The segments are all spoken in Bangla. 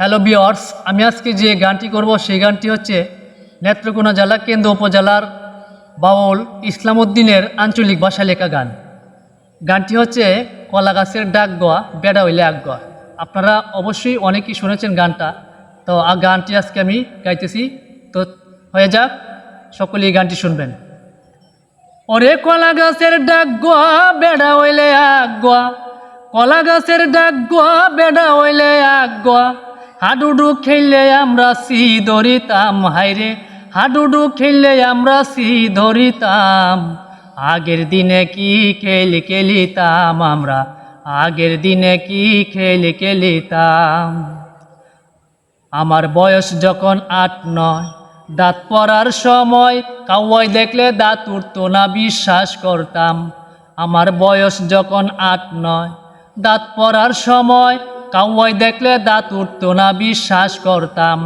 হ্যালো বিয়র্স আমি আজকে যে গানটি করব, সেই গানটি হচ্ছে নেত্রকোনা জেলা, কেন্দ্র উপজেলার বাউল ইসলামউদ্দিনের আঞ্চলিক ভাষা লেখা গান। গানটি হচ্ছে কলা গাছের ডাক গোয়া, বেড়া হইলে আগ গোয়া। আপনারা অবশ্যই অনেকেই শুনেছেন গানটা। তো আ গানটি আজকে আমি গাইতেছি। তো হয়ে যাক, সকলেই এই গানটি শুনবেন। ওরে কলা গাছের ডাক গোয়া, বেড়া হইলে আগ গোয়া। কলা গাছের ডাক গোয়া, বেড়া হইলে আগ গোয়া। হাডুডু খেললে আমরা সি ধরিতাম হাইরে হাডুডু খেললে আমরা সি ধরিতাম। আগের দিনে কি খেল খেলিতাম আমরা? আগের দিনে কি খেল খেলিতাম? আমার বয়স যখন আট, নয়, দাঁত পড়ার সময় কাউয়াই দেখলে দাঁত উঠতো না, বিশ্বাস করতাম। আমার বয়স যখন আট, নয়, দাঁত পড়ার সময় কাউয়াই দেখলে দাঁত উঠতো না, বিশ্বাস করতাম।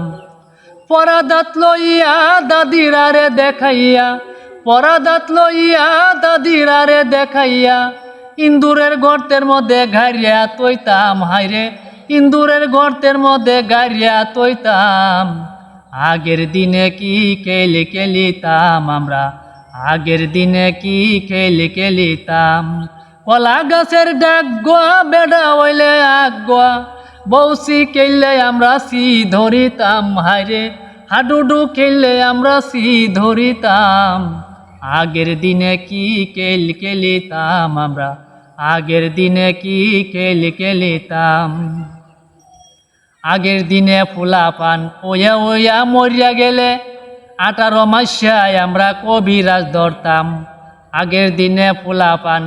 পরা দাঁত লইয়া দাদিরারে দেখাইয়া, পরা দাঁত লইয়া দাদিরারে দেখাইয়া, ইন্দুরের গর্তের মধ্যে ঘাইরিয়া তৈতাম হাইরে ইন্দুরের গর্তের মধ্যে গাড়িয়া তৈতাম। আগের দিনে কি খেলে খেলিতাম আমরা, আগের দিনে কি খেলে খেলিতাম। কলা গাছের ডাক গোয়া বেড়া হইলে আগ গোয়া বৌসি খেললে আমরা সি ধরিতাম হাইরে হাডুডু খেললে আমরা সি ধরিতাম। আগের দিনে কি খেল খেলিতাম আমরা, আগের দিনে কি খেল খেলিতাম আগের দিনে ফুলা পান, ওয়া ওয়া মরিয়া গেলে, আঠারো মাসায় আমরা কবিরাজ ধরতাম। আগের দিনে ফুলা পান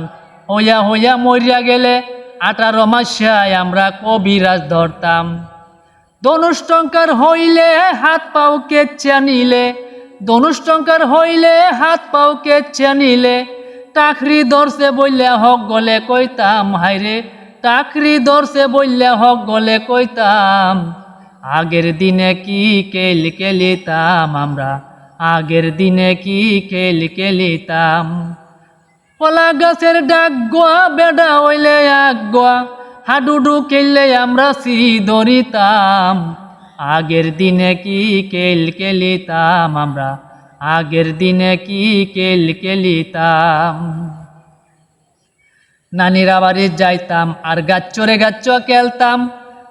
হইয়া হইয়া মরিয়া গেলে আঠারো মাসায় আমরা কবিরাজ ধরতাম। ধনুষ্টঙ্কার হইলে হাত পাও কেচ্ছা নিলে ধনুষ্টঙ্কার হইলে হাত পাও কেচ্ছা নিলে, টাকরি ধরছে বললে হক গলে কইতাম হাইরে টাকরি ধরছে বললে হক গলে কইতাম। আগের দিনে কি খেল খেলিতাম আমরা, আগের দিনে কি খেল খেলিতাম কলা গাছের ডাক গোয়া, বেডা হইলে এক গোয়া। হাডুডু খেললে আমরা সি ধরিতাম। আগের দিনে কি খেল খেলিতাম আমরা? আগের দিনে কি খেল খেলিতাম নানিরা বাড়ি যাইতাম আর গাচ্চরে গাচ্চ খেলতাম।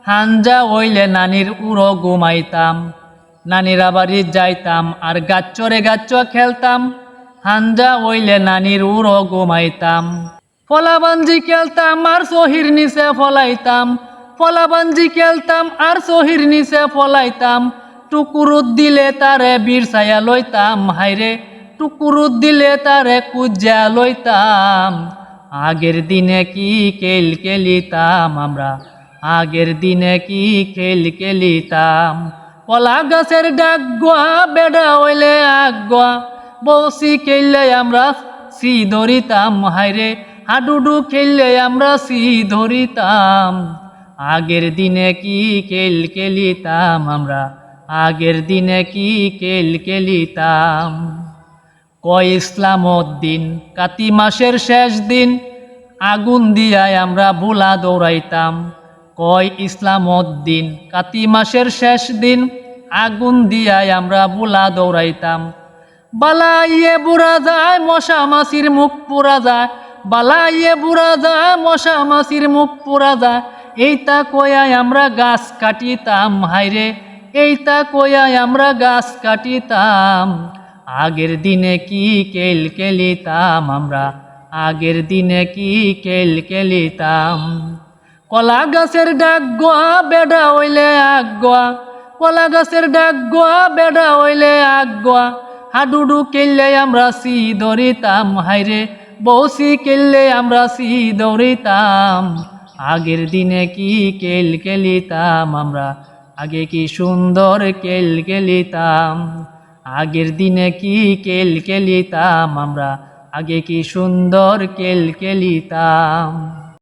হাঞ্জা হইলে নানির উড়ো ঘুমাইতাম। নানিরা বাড়ি যাইতাম আর গাচ্চরে গাচ্চ খেলতাম। হাঞ্জা হইলে নানির উড়ো ঘুমাইতাম ফলাবাঞ্জি খেলতাম, আর সহির নিচে ফলাইতাম। ফলাবাঞ্জি খেলতাম, আর সহির নিচে ফলাইতাম। টুকুরুত দিলে তারে বীর ছায়া লইতাম হাইরে টুকুরুত দিলে তারে কুজা লইতাম। আগের দিনে কি খেল খেলিতাম আমরা? আগের দিনে কি খেল খেলিতাম? কলা গাছের ডাক গোয়া, বেড়া হইলে আগ গোয়া। বসি খেললে আমরা সি ধরিতাম হাইরে হাডুডু খেললে আমরা সি ধরিতাম। আগের দিনে কি খেল খেলিতাম আমরা? আগের দিনে কি খেল খেলিতাম? কয় ইসলামদ্দিন কাতি মাসের শেষ দিন, আগুন দিয়ায় আমরা ভোলা দৌড়াইতাম। কয় ইসলামদ্দিন কাতি মাসের শেষ দিন, আগুন দিয়ায় আমরা ভোলা দৌড়াইতাম। বালা ইয়ে বুড়া যায়, মশা মাসির মুখ পুরা যায়। বালা ইয়ে বুড়া যায়, মশা মাসির মুখ পুরা যায়। এইটা কয়ায় আমরা গাছ কাটিতাম হাইরে এইটা কয়ায় আমরা গাছ কাটিতাম। আগের দিনে কি খেল খেলিতাম আমরা। আগের দিনে কি খেল খেলিতাম কলা গাছের ডাক গোয়া, বেডা হইলে আগ গোয়া। কলা গাছের ডাক গোয়া, বেডা হইলে আগ গোয়া। হাডুডু খেললে আমরা সি ধরিতাম হাইরে বৌসি খেললে আমরা সি দৌড়িতাম আগের দিনে কি কেল খেলিতাম আমরা আগে কি সুন্দর কেল খেলিতাম আগের দিনে কি কেল খেলিতাম আমরা আগে কি সুন্দর কেল খেলিতাম